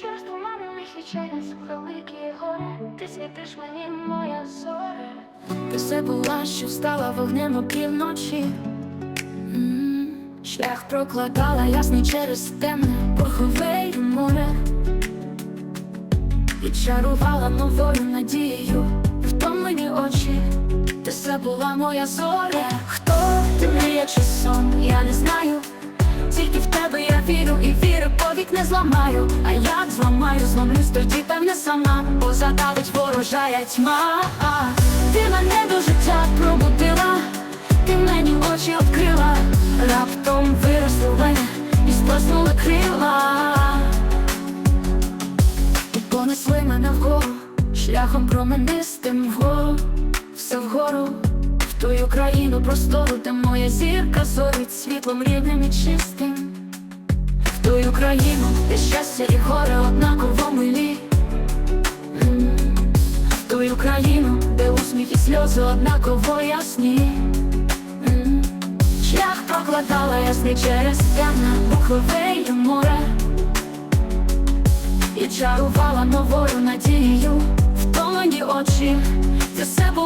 Через тумани лихі через великі гори. Ти світиш мені, моя зоре. Ти все була, що стала вогнем опівночі Шлях прокладала ясний через темне порхове море. І чарувала новою надією втомлені очі. Ти все була моя зоря Хто ти мрія чи сон, я не знаю вірю і віри повік не зламаю. А як зламаю, зломлюсь тоді певне сама. Бо задавить ворожая тьма Ти мене до життя пробудила. Ти мені очі відкрила. Раптом виросли мене і сплеснули крила. І понесли мене вгору Шляхом променистим вгору Все вгору тую країну простору, де моя зірка зорить світлом рівним і чистим В тую країну, де щастя і горе однаково милі М. В тую країну, де усміх і сльози однаково ясні Шлях прокладала ясний через темне бухове море і чарувала новою надією втомлені очі. Це все була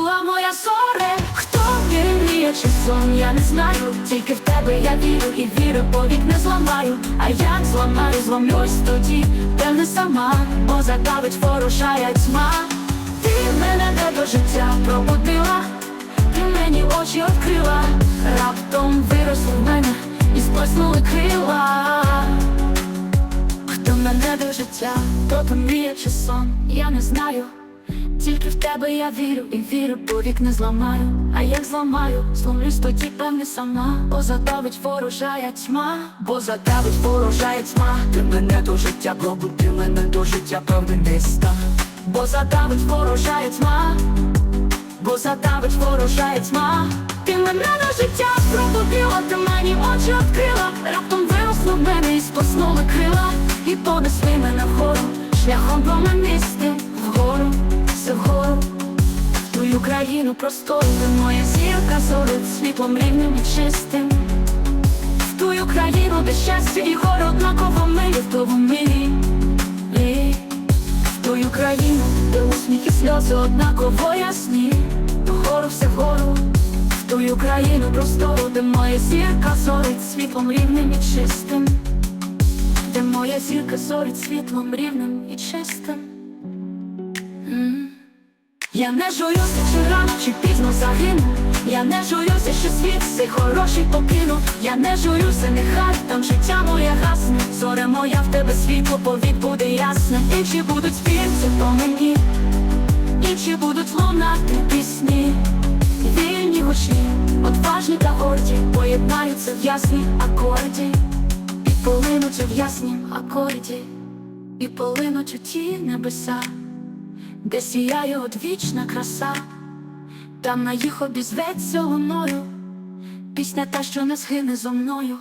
сон, я не знаю. Тільки в тебе я вірю і вірю, повік не зламаю. А як зламаю, зломлюсь тоді, де не сама, бо задавить ворожая тьма. Ти мене не до життя пробудила, ти мені очі відкрила, раптом виросли в мене і сплеснули крила. Хто мене до життя, то то чи сон, я не знаю. Тільки в тебе я вірю і вірю, повік не зламаю. А як зламаю, зломлюсь тоді певне сама, бо задавить ворожая тьма, бо задавить ворожая тьма. Ти мене до життя пробуди мене до життя певний не Бо задавить ворожая тьма, бо задавить ворожая тьма. Ти мене до життя пробудила, ти мені очі відкрила, раптом виросли в мене і спаснули крила, і понесли мене вгору, шляхом проминистим вгору, В твою країну простору, де моя зірка зорить світлом рівним і чистим. В тую країну, де щастя і горе однаково милі в тому милі. І в тую країну, де усміх і сльози однаково ясні, вгору все вгору, в тую країну простору, де моя зірка зорить світлом рівним і чистим, де моя зірка зорить світлом рівним і чистим. Я не жуюся, чи рано, чи пізно загину. Я не жуюся, що світ цей хороший покину. Я не жуюся, нехай там життя моє гасне. Зоре моя в тебе світло, повік буде ясне. Інші будуть співці по мені, інші будуть лунати пісні. Вільні гучні, отважні та горді, поєднаються в ясній акорді, і полинуть в яснім акорді, і полинуть у ті небеса де сіяє одвічна краса, там на їх обізветься луною, пісня та, що не згине зо мною.